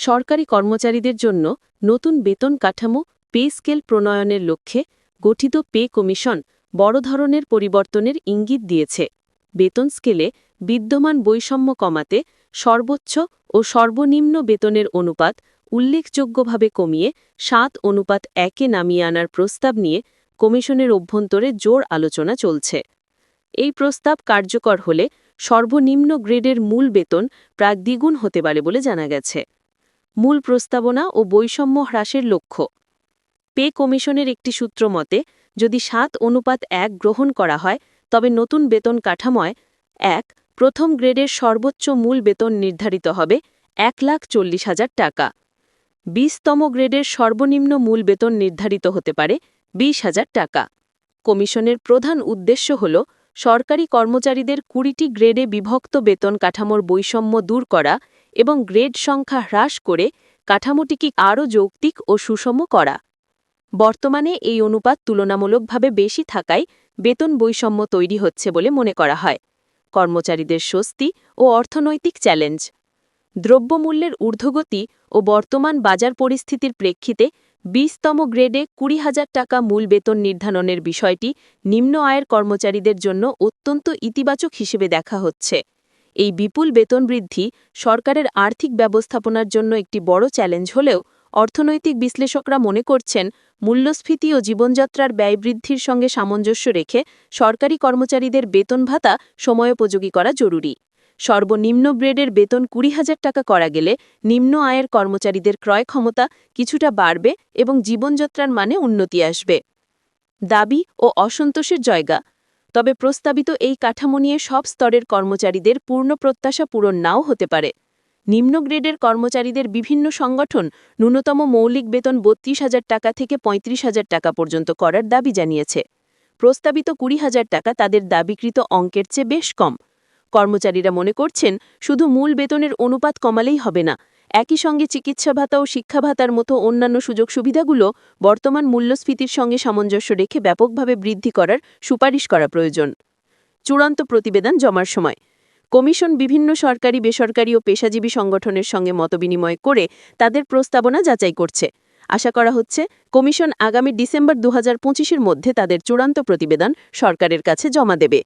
সরকারি কর্মচারীদের জন্য নতুন বেতন কাঠামো, পে স্কেল প্রণয়নের লক্ষ্যে গঠিত পে কমিশন বড় ধরনের পরিবর্তনের ইঙ্গিত দিয়েছে। বেতন স্কেলে বিদ্যমান বৈষম্য কমাতে সর্বোচ্চ ও সর্বনিম্ন বেতনের অনুপাত উল্লেখযোগ্যভাবে কমিয়ে সাত অনুপাত একে নামিয়ে আনার প্রস্তাব নিয়ে কমিশনের অভ্যন্তরে জোর আলোচনা চলছে। এই প্রস্তাব কার্যকর হলে সর্বনিম্ন গ্রেডের মূল বেতন প্রায় দ্বিগুণ হতে পারে বলে জানা গেছে। মূল প্রস্তাবনা ও বৈষম্য হ্রাসের লক্ষ্য। পে কমিশনের একটি সূত্র মতে, যদি সাত অনুপাত এক গ্রহণ করা হয়, তবে নতুন বেতন কাঠামোয় এক, প্রথম গ্রেডের সর্বোচ্চ মূল বেতন নির্ধারিত হবে এক লাখ চল্লিশ হাজার টাকা। বিশতম গ্রেডের সর্বনিম্ন মূল বেতন নির্ধারিত হতে পারে বিশ হাজার টাকা। কমিশনের প্রধান উদ্দেশ্য হল সরকারি কর্মচারীদের কুড়িটি গ্রেডে বিভক্ত বেতন কাঠামোর বৈষম্য দূর করা এবং গ্রেড সংখ্যা হ্রাস করে কাঠামোটিকে আরও যৌক্তিক ও সুষম করা। বর্তমানে এই অনুপাত তুলনামূলকভাবে বেশি থাকায় বেতন বৈষম্য তৈরি হচ্ছে বলে মনে করা হয়। কর্মচারীদের স্বস্তি ও অর্থনৈতিক চ্যালেঞ্জ। দ্রব্যমূল্যের ঊর্ধ্বগতি ও বর্তমান বাজার পরিস্থিতির প্রেক্ষিতে বিশতম গ্রেডে কুড়ি হাজার টাকা মূল বেতন নির্ধারণের বিষয়টি নিম্ন আয়ের কর্মচারীদের জন্য অত্যন্ত ইতিবাচক হিসেবে দেখা হচ্ছে। এই বিপুল বেতন বৃদ্ধি সরকারের আর্থিক ব্যবস্থাপনার জন্য একটি বড় চ্যালেঞ্জ হলেও অর্থনৈতিক বিশ্লেষকরা মনে করছেন, মূল্যস্ফীতি ও জীবনযাত্রার ব্যয় বৃদ্ধির সঙ্গে সামঞ্জস্য রেখে সরকারি কর্মচারীদের বেতন ভাতা সময়োপযোগী করা জরুরি। সর্বনিম্ন গ্রেডের বেতন কুড়ি হাজার টাকা করা গেলে নিম্ন আয়ের কর্মচারীদের ক্রয় ক্ষমতা কিছুটা বাড়বে এবং জীবনযাত্রার মানে উন্নতি আসবে। দাবি ও অসন্তোষের জায়গা। তবে প্রস্তাবিত এই কাঠামো নিয়ে সব স্তরের কর্মচারীদের পূর্ণ প্রত্যাশা পূরণ নাও হতে পারে। নিম্ন গ্রেডের কর্মচারীদের বিভিন্ন সংগঠন ন্যূনতম মৌলিক বেতন বত্রিশ হাজার টাকা থেকে পঁয়ত্রিশ হাজার টাকা পর্যন্ত করার দাবি জানিয়েছে। প্রস্তাবিত কুড়ি হাজার টাকা তাদের দাবিকৃত অঙ্কের চেয়ে বেশ কম। কর্মচারীরা মনে করছেন, শুধু মূল বেতনের অনুপাত কমালেই হবে না। একই সঙ্গে চিকিৎসা ভাতা ও শিক্ষা ভাতার মতো অন্যান্য সুযোগ সুবিধাগুলো বর্তমান মূল্যস্ফীতির সঙ্গে সামঞ্জস্য রেখে ব্যাপকভাবে বৃদ্ধি করার সুপারিশ করা প্রয়োজন। চূড়ান্ত প্রতিবেদন জমার সময়। কমিশন বিভিন্ন সরকারি, বেসরকারি ও পেশাজীবী সংগঠনের সঙ্গে মতবিনিময় করে তাদের প্রস্তাবনা যাচাই করছে। আশা করা হচ্ছে, কমিশন আগামী ডিসেম্বর দু হাজার মধ্যে তাদের চূড়ান্ত প্রতিবেদন সরকারের কাছে জমা দেবে।